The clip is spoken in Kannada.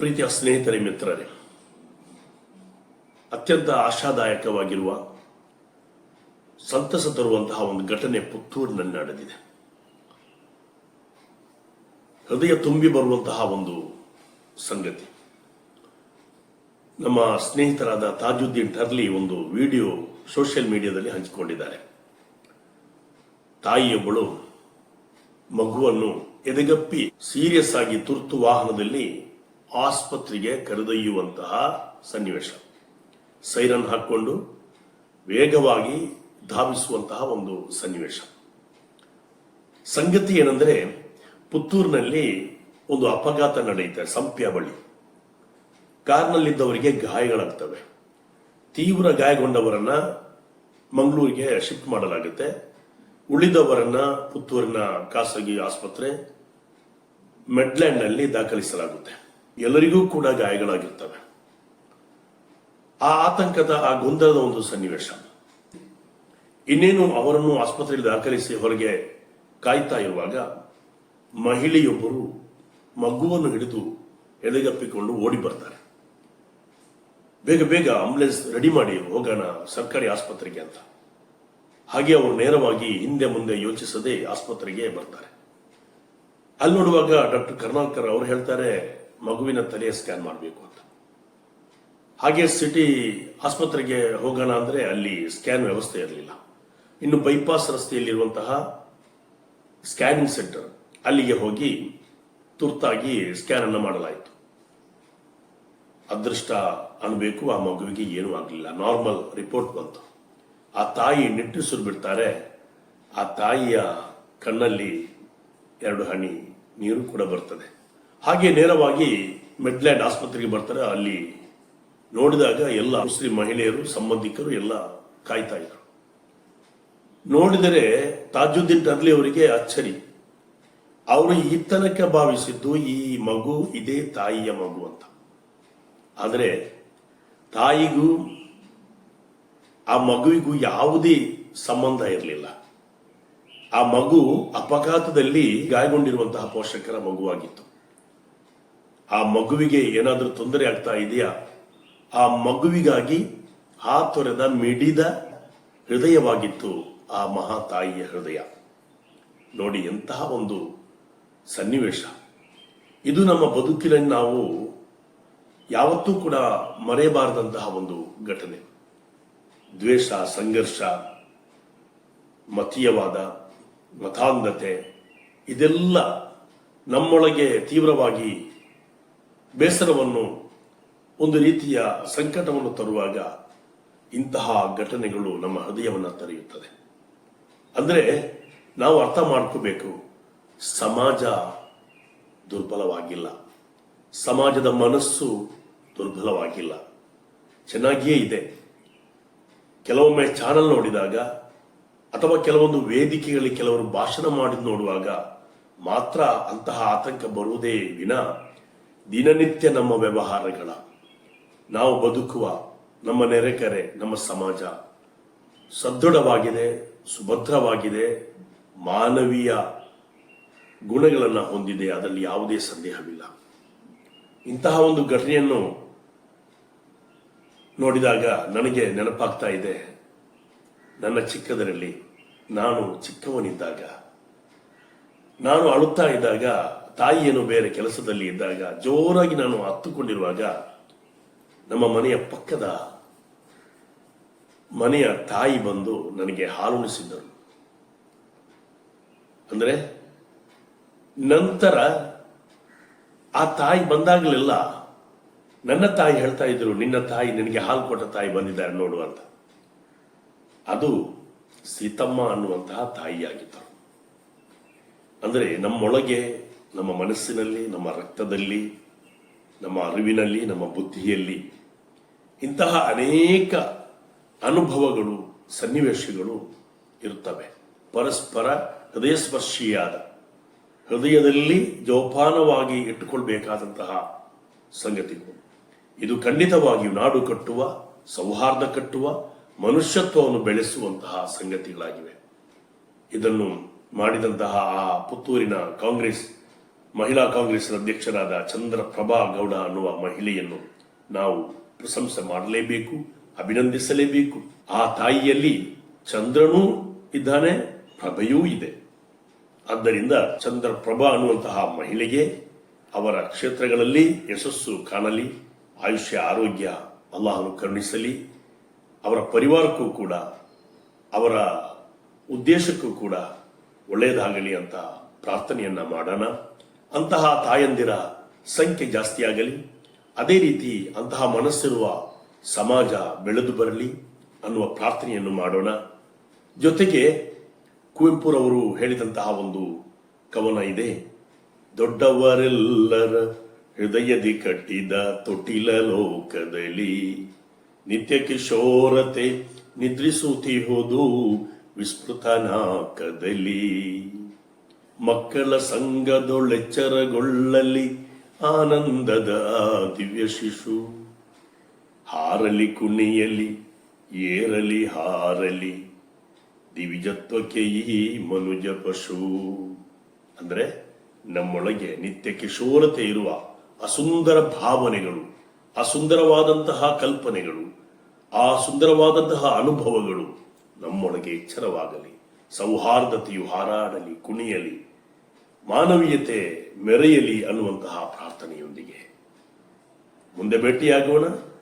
ಪ್ರೀತಿಯ ಸ್ನೇಹಿತರೇ, ಮಿತ್ರರೇ, ಅತ್ಯಂತ ಆಶಾದಾಯಕವಾಗಿರುವ ಸಂತಸ ತರುವಂತಹ ಒಂದು ಘಟನೆ ಪುತ್ತೂರಿನಲ್ಲಿ ನಡೆದಿದೆ. ಹೃದಯ ತುಂಬಿ ಬರುವಂತಹ ಒಂದು ಸಂಗತಿ. ನಮ್ಮ ಸ್ನೇಹಿತರಾದ ತಾಜುದ್ದೀನ್ ಟರ್ಲಿ ಒಂದು ವಿಡಿಯೋ ಸೋಷಿಯಲ್ ಮೀಡಿಯಾದಲ್ಲಿ ಹಂಚಿಕೊಂಡಿದ್ದಾರೆ. ತಾಯಿಯೊಬ್ಬಳು ಮಗುವನ್ನು ಎದೆಗಪ್ಪಿ ಸೀರಿಯಸ್ ಆಗಿ ತುರ್ತು ವಾಹನದಲ್ಲಿ ಆಸ್ಪತ್ರೆಗೆ ಕರೆದೊಯ್ಯುವಂತಹ ಸನ್ನಿವೇಶ. ಸೈರನ್ ಹಾಕೊಂಡು ವೇಗವಾಗಿ ಧಾವಿಸುವಂತಹ ಒಂದು ಸನ್ನಿವೇಶ. ಸಂಗತಿ ಏನಂದ್ರೆ, ಪುತ್ತೂರಿನಲ್ಲಿ ಒಂದು ಅಪಘಾತ ನಡೆಯುತ್ತೆ, ಸಂಪ್ಯ ಬಳಿ. ಕಾರ್ನಲ್ಲಿದ್ದವರಿಗೆ ಗಾಯಗಳಾಗ್ತವೆ. ತೀವ್ರ ಗಾಯಗೊಂಡವರನ್ನ ಮಂಗಳೂರಿಗೆ ಶಿಫ್ಟ್ ಮಾಡಲಾಗುತ್ತೆ. ಉಳಿದವರನ್ನ ಪುತ್ತೂರಿನ ಖಾಸಗಿ ಆಸ್ಪತ್ರೆ ಮೆಡ್ಲ್ಯಾಂಡ್ನಲ್ಲಿ ದಾಖಲಿಸಲಾಗುತ್ತೆ. ಎಲ್ಲರಿಗೂ ಕೂಡ ಗಾಯಗಳಾಗಿರ್ತವೆ. ಆ ಆತಂಕದ, ಆ ಗೊಂದಲದ ಒಂದು ಸನ್ನಿವೇಶ. ಇನ್ನೇನು ಅವರನ್ನು ಆಸ್ಪತ್ರೆಯಲ್ಲಿ ದಾಖಲಿಸಿ ಹೊರಗೆ ಕಾಯ್ತಾ ಇರುವಾಗ ಮಹಿಳೆಯೊಬ್ಬರು ಮಗುವನ್ನು ಹಿಡಿದು ಎದೆಗಪ್ಪಿಕೊಂಡು ಓಡಿ ಬರ್ತಾರೆ. ಬೇಗ ಬೇಗ ಆಂಬುಲೆನ್ಸ್ ರೆಡಿ ಮಾಡಿ ಹೋಗೋಣ ಸರ್ಕಾರಿ ಆಸ್ಪತ್ರೆಗೆ ಅಂತ. ಹಾಗೆ ಅವರು ನೇರವಾಗಿ ಹಿಂದೆ ಮುಂದೆ ಯೋಚಿಸದೆ ಆಸ್ಪತ್ರೆಗೆ ಬರ್ತಾರೆ. ಅಲ್ಲಿ ನೋಡುವಾಗ ಡಾಕ್ಟರ್ ಕರ್ನಾಲ್ಕರ್ ಅವರು ಹೇಳ್ತಾರೆ ಮಗುವಿನ ತಲೆಯ ಸ್ಕ್ಯಾನ್ ಮಾಡಬೇಕು ಅಂತ. ಹಾಗೆ ಸಿಟಿ ಆಸ್ಪತ್ರೆಗೆ ಹೋಗೋಣ ಅಂದ್ರೆ ಅಲ್ಲಿ ಸ್ಕ್ಯಾನ್ ವ್ಯವಸ್ಥೆ ಇರಲಿಲ್ಲ. ಇನ್ನು ಬೈಪಾಸ್ ರಸ್ತೆಯಲ್ಲಿರುವಂತಹ ಸ್ಕ್ಯಾನಿಂಗ್ ಸೆಂಟರ್ ಅಲ್ಲಿಗೆ ಹೋಗಿ ತುರ್ತಾಗಿ ಸ್ಕ್ಯಾನ್ ಅನ್ನು ಮಾಡಲಾಯಿತು. ಅದೃಷ್ಟ ಅನ್ಬೇಕು, ಆ ಮಗುವಿಗೆ ಏನೂ ಆಗಲಿಲ್ಲ. ನಾರ್ಮಲ್ ರಿಪೋರ್ಟ್ ಬಂತು. ಆ ತಾಯಿ ನಿಟ್ಟುಸಿರು ಬಿಡ್ತಾರೆ. ಆ ತಾಯಿಯ ಕಣ್ಣಲ್ಲಿ ಎರಡು ಹನಿ ನೀರು ಕೂಡ ಬರ್ತದೆ. ಹಾಗೆ ನೇರವಾಗಿ ಮೆಡ್ಲ್ಯಾಂಡ್ ಆಸ್ಪತ್ರೆಗೆ ಬರ್ತಾರೆ. ಅಲ್ಲಿ ನೋಡಿದಾಗ ಎಲ್ಲ ಮುಸ್ಲಿಂ ಮಹಿಳೆಯರು, ಸಂಬಂಧಿಕರು ಎಲ್ಲ ಕಾಯ್ತಾ ಇದ್ರು. ನೋಡಿದರೆ ತಾಜುದ್ದೀನ್ ಟರ್ಲಿ ಅವರಿಗೆ ಅಚ್ಚರಿ. ಅವರು ಈ ಭಾವಿಸಿದ್ದು ಈ ಮಗು ಇದೇ ತಾಯಿಯ ಮಗು ಅಂತ. ಆದರೆ ತಾಯಿಗೂ ಆ ಮಗುವಿಗೂ ಯಾವುದೇ ಸಂಬಂಧ ಇರಲಿಲ್ಲ. ಆ ಮಗು ಅಪಘಾತದಲ್ಲಿ ಗಾಯಗೊಂಡಿರುವಂತಹ ಪೋಷಕರ ಮಗುವಾಗಿತ್ತು. ಆ ಮಗುವಿಗೆ ಏನಾದರೂ ತೊಂದರೆ ಆಗ್ತಾ ಇದೆಯಾ? ಆ ಮಗುವಿಗಾಗಿ ಆ ತೊರೆದ ಮಿಡಿದ ಹೃದಯವಾಗಿತ್ತು ಆ ಮಹಾ ತಾಯಿಯ ಹೃದಯ. ನೋಡಿ ಎಂತಹ ಒಂದು ಸನ್ನಿವೇಶ. ಇದು ನಮ್ಮ ಬದುಕಿನಲ್ಲಿ ನಾವು ಯಾವತ್ತೂ ಕೂಡ ಮರೆಯಬಾರದಂತಹ ಒಂದು ಘಟನೆ. ದ್ವೇಷ, ಸಂಘರ್ಷ, ಮತೀಯವಾದ ಮತಾಂಧತೆ, ಇದೆಲ್ಲ ನಮ್ಮೊಳಗೆ ತೀವ್ರವಾಗಿ ಬೇಸರವನ್ನು ಒಂದು ರೀತಿಯ ಸಂಕಟವನ್ನು ತರುವಾಗ ಇಂತಹ ಘಟನೆಗಳು ನಮ್ಮ ಹೃದಯವನ್ನು ತರೆಯುತ್ತದೆ. ಅಂದರೆ ನಾವು ಅರ್ಥ ಮಾಡ್ಕೋಬೇಕು, ಸಮಾಜ ದುರ್ಬಲವಾಗಿಲ್ಲ. ಸಮಾಜದ ಮನಸ್ಸು ದುರ್ಬಲವಾಗಿಲ್ಲ. ಚೆನ್ನಾಗಿಯೇ ಇದೆ. ಕೆಲವೊಮ್ಮೆ ಚಾನಲ್ ನೋಡಿದಾಗ ಅಥವಾ ಕೆಲವೊಂದು ವೇದಿಕೆಗಳಲ್ಲಿ ಕೆಲವರು ಭಾಷಣ ಮಾಡಿದ್ ನೋಡುವಾಗ ಮಾತ್ರ ಅಂತಹ ಆತಂಕ ಬರುವುದೇ ವಿನ ದಿನನಿತ್ಯ ನಮ್ಮ ವ್ಯವಹಾರಗಳ, ನಾವು ಬದುಕುವ ನಮ್ಮ ನೆರೆಕರೆ ನಮ್ಮ ಸಮಾಜ ಸದೃಢವಾಗಿದೆ, ಸುಭದ್ರವಾಗಿದೆ, ಮಾನವೀಯ ಗುಣಗಳನ್ನು ಹೊಂದಿದೆ, ಅದರಲ್ಲಿ ಯಾವುದೇ ಸಂದೇಹವಿಲ್ಲ. ಇಂತಹ ಒಂದು ಘಟನೆಯನ್ನು ನೋಡಿದಾಗ ನನಗೆ ನೆನಪಾಗ್ತಾ ಇದೆ. ನನ್ನ ಚಿಕ್ಕದರಲ್ಲಿ ನಾನು ಚಿಕ್ಕವನಿದ್ದಾಗ, ನಾನು ಅಳುತ್ತಾ ಇದ್ದಾಗ ತಾಯಿಯನ್ನು ಬೇರೆ ಕೆಲಸದಲ್ಲಿ ಇದ್ದಾಗ ಜೋರಾಗಿ ನಾನು ಹತ್ತುಕೊಂಡಿರುವಾಗ ನಮ್ಮ ಮನೆಯ ಪಕ್ಕದ ಮನೆಯ ತಾಯಿ ಬಂದು ನನಗೆ ಹಾಲುಣಿಸಿದ್ದರು. ಅಂದರೆ ನಂತರ ಆ ತಾಯಿ ಬಂದಾಗಲೆಲ್ಲ ನನ್ನ ತಾಯಿ ಹೇಳ್ತಾ ಇದ್ರು, ನಿನ್ನ ತಾಯಿ ನಿನಗೆ ಹಾಲು ಕೊಟ್ಟ ತಾಯಿ ಬಂದಿದ್ದಾರೆ ನೋಡು ಅಂತ. ಅದು ಸೀತಮ್ಮ ಅನ್ನುವಂತಹ ತಾಯಿಯಾಗಿದ್ದರು. ಅಂದರೆ ನಮ್ಮೊಳಗೆ ನಮ್ಮ ಮನಸ್ಸಿನಲ್ಲಿ, ನಮ್ಮ ರಕ್ತದಲ್ಲಿ, ನಮ್ಮ ಅರಿವಿನಲ್ಲಿ, ನಮ್ಮ ಬುದ್ಧಿಯಲ್ಲಿ ಇಂತಹ ಅನೇಕ ಅನುಭವಗಳು, ಸನ್ನಿವೇಶಗಳು ಇರುತ್ತವೆ. ಪರಸ್ಪರ ಹೃದಯ ಸ್ಪರ್ಶಿಯಾದ ಹೃದಯದಲ್ಲಿ ಜೋಪಾನವಾಗಿ ಇಟ್ಟುಕೊಳ್ಬೇಕಾದಂತಹ ಸಂಗತಿಗಳು. ಇದು ಖಂಡಿತವಾಗಿಯೂ ನಾಡು ಕಟ್ಟುವ, ಸೌಹಾರ್ದ ಕಟ್ಟುವ, ಮನುಷ್ಯತ್ವವನ್ನು ಬೆಳೆಸುವಂತಹ ಸಂಗತಿಗಳಾಗಿವೆ. ಇದನ್ನು ಮಾಡಿದಂತಹ ಆ ಪುತ್ತೂರಿನ ಕಾಂಗ್ರೆಸ್ ಮಹಿಳಾ ಕಾಂಗ್ರೆಸ್ ಅಧ್ಯಕ್ಷರಾದ ಚಂದ್ರಪ್ರಭಾ ಗೌಡ ಅನ್ನುವ ಮಹಿಳೆಯನ್ನು ನಾವು ಪ್ರಶಂಸೆ ಮಾಡಲೇಬೇಕು, ಅಭಿನಂದಿಸಲೇಬೇಕು. ಆ ತಾಯಿಯಲ್ಲಿ ಚಂದ್ರನೂ ಇದ್ದಾನೆ, ಪ್ರಭೆಯೂ ಇದೆ. ಆದ್ದರಿಂದ ಚಂದ್ರಪ್ರಭಾ ಅನ್ನುವಂತಹ ಮಹಿಳೆಗೆ ಅವರ ಕ್ಷೇತ್ರಗಳಲ್ಲಿ ಯಶಸ್ಸು ಕಾಣಲಿ, ಆಯುಷ್ಯ, ಆರೋಗ್ಯ ಅಲ್ಲಾಹನು ಕರುಣಿಸಲಿ. ಅವರ ಪರಿವಾರಕ್ಕೂ ಕೂಡ, ಅವರ ಉದ್ದೇಶಕ್ಕೂ ಕೂಡ ಒಳ್ಳೆಯದಾಗಲಿ ಅಂತ ಪ್ರಾರ್ಥನೆಯನ್ನ ಮಾಡೋಣ. ಅಂತಹ ತಾಯಂದಿರ ಸಂಖ್ಯೆ ಜಾಸ್ತಿಯಾಗಲಿ ಅದೇ ರೀತಿ ಅಂತಹ ಮನಸ್ಸಿರುವ ಸಮಾಜ ಬೆಳೆದು ಬರಲಿ ಅನ್ನುವ ಪ್ರಾರ್ಥನೆಯನ್ನು ಮಾಡೋಣ. ಜೊತೆಗೆ ಕುವೆಂಪುರವರು ಹೇಳಿದಂತಹ ಒಂದು ಕವನ ಇದೆ, ದೊಡ್ಡವರೆಲ್ಲರ ಹೃದಯದಿ ಕಟ್ಟಿದ ತೊಟ್ಟಿಲ ಲೋಕದಲ್ಲಿ ನಿತ್ಯ ಕಿಶೋರತೆ ನಿದ್ರಿಸುತ್ತಿಹುದು ವಿಸ್ಮೃತನಾಕದಲ್ಲಿ ಮಕ್ಕಳ ಸಂಘದೊಳೆಚ್ಚರಗೊಳ್ಳಲಿ ಆನಂದದ ದಿವ್ಯ ಶಿಶು. ಹಾರಲಿ ಕುಣಿಯಲಿ, ಏರಲಿ ಹಾರಲಿ, ದಿವಿಜತ್ವಕ್ಕೆ ಈ ಮನುಜ ಪಶು. ಅಂದ್ರೆ ನಮ್ಮೊಳಗೆ ನಿತ್ಯ ಕಿಶೋರತೆ ಇರುವ ಅಸುಂದರ ಭಾವನೆಗಳು, ಅಸುಂದರವಾದಂತಹ ಕಲ್ಪನೆಗಳು, ಆ ಸುಂದರವಾದಂತಹ ಅನುಭವಗಳು ನಮ್ಮೊಳಗೆ ಎಚ್ಚರವಾಗಲಿ, ಸೌಹಾರ್ದತೆಯು ಹಾರಾಡಲಿ, ಕುಣಿಯಲಿ ಮಾನವೀಯತೆ ಮೆರೆಯಲಿ ಅನ್ನುವಂತಹ ಪ್ರಾರ್ಥನೆಯೊಂದಿಗೆ. ಮುಂದೆ ಭೇಟಿಯಾಗೋಣ.